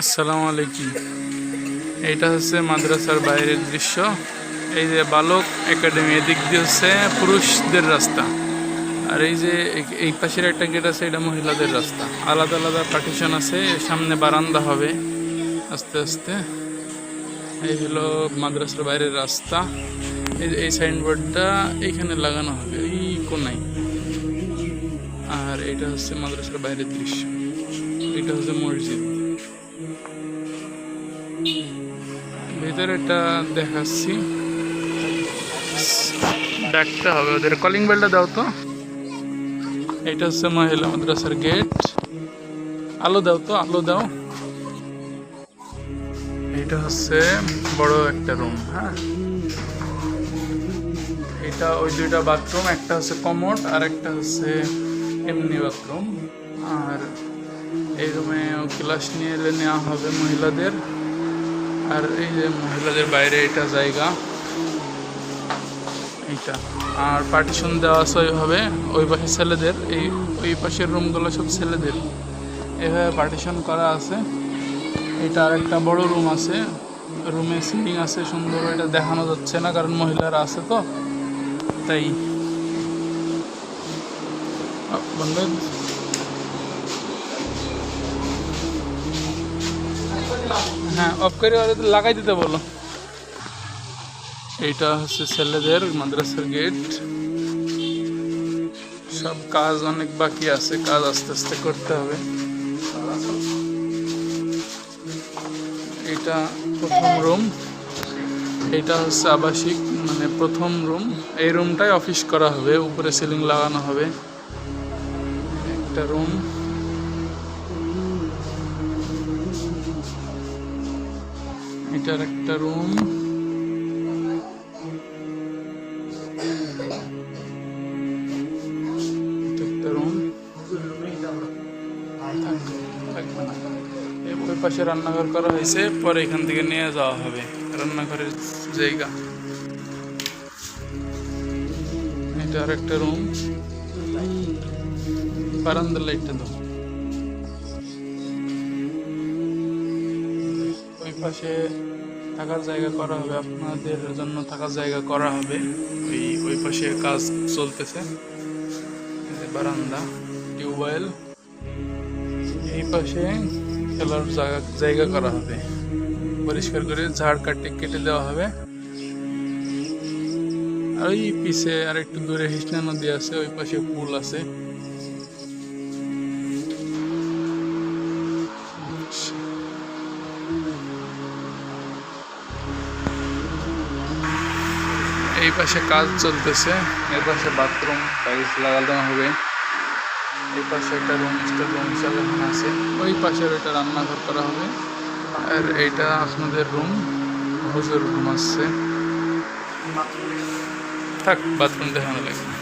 আসসালামু আলাইকুম। এইটা হচ্ছে মাদ্রাসার বাইরের দৃশ্য। এই যে বালক একাডেমি, এদিক দিয়ে হচ্ছে পুরুষদের রাস্তা। আর এই যে এই- পাশের একটা গেট আছে, এটা মহিলাদের রাস্তা। আলাদা আলাদা পার্টিশন আছে, সামনে বারান্দা হবে। আস্তে আস্তে। এই হলো মাদ্রাসার বাইরের রাস্তা। এই সাইনবোর্ডটা এইখানে লাগানো হবে, এই কোনায়। আর এটা হচ্ছে মাদ্রাসার বাইরের দৃশ্য। এটা হচ্ছে মসজিদ। ভেতরেটা দেখাচ্ছি। ডাকতে হবে ওদের। কলিং বেলটা দাও তো। এটা হচ্ছে মহিলা মাদ্রাসার গেট। আলো দাও তো, আলো দাও। এটা হচ্ছে বড় একটা রুম হ্যাঁ? এটা ওই দুইটা বাথরুম একটা হচ্ছে কমোড আর একটা হচ্ছে এমনি বাথরুম আর এই রুমে ক্লাস নিয়ে এলে নেওয়া হবে মহিলাদের। আর এই যে মহিলাদের বাইরে এটা জায়গা। এইটা। আর পার্টিশন দেওয়া আছে ওইভাবে, ওই পাশে ছেলেদের, এই, ওই পাশের রুমগুলো সব ছেলেদের। এভাবে পার্টিশন করা আছে। এটা আর একটা বড় রুম আছে। রুমে সিলিং আছে, সুন্দর এটা দেখানো যাচ্ছে না, কারণ মহিলারা আছে তো। তাই। বন্ধ। হ্যাঁ অফ করে তো লাগাই দিতে বলো। এইটা হচ্ছে ছেলেদের মাদ্রাসার গেট সব কাজ অনেক বাকি আছে, কাজ আস্তে আস্তে করতে হবে। এটা প্রথম রুম এটা হচ্ছে আবাসিক মানে প্রথম রুম এই রুমটাই অফিস করা হবে, উপরে সিলিং লাগানো হবে। একটা রুম এটার একটা রুম পাশে রান্নাঘর করা হয়েছে, পরে এখান থেকে নিয়ে যাওয়া হবে। রান্নাঘরের জায়গা। এটা আর একটা রুম বারান্দার লাইটটা দাও। পাশে থাকার জায়গা করা হবে, আপনাদের জন্য থাকার জায়গা করা হবে। ওই ওই পাশে কাজ চলতেছে। বারান্দা, টিউবওয়েল। এই পাশে খেলার জায়গা জায়গা করা হবে। পরিষ্কার করে ঝাড় কাটে কেটে দেওয়া হবে। আর ওই পিছে আর একটু দূরে হিসনা নদী আছে, ওই পাশে পুল আছে। এই পাশে কাজ চলতেছে এর পাশে বাথরুম টাইলস লাগানো হবে। এই পাশে একটা রুম স্টার রুম এখানে আছে। ওই পাশে ওইটা রান্নাঘর করা হবে। আর এইটা আপনাদের রুম হুজুর রুম আসছে থাক বাথরুম দেখানো লাগবে।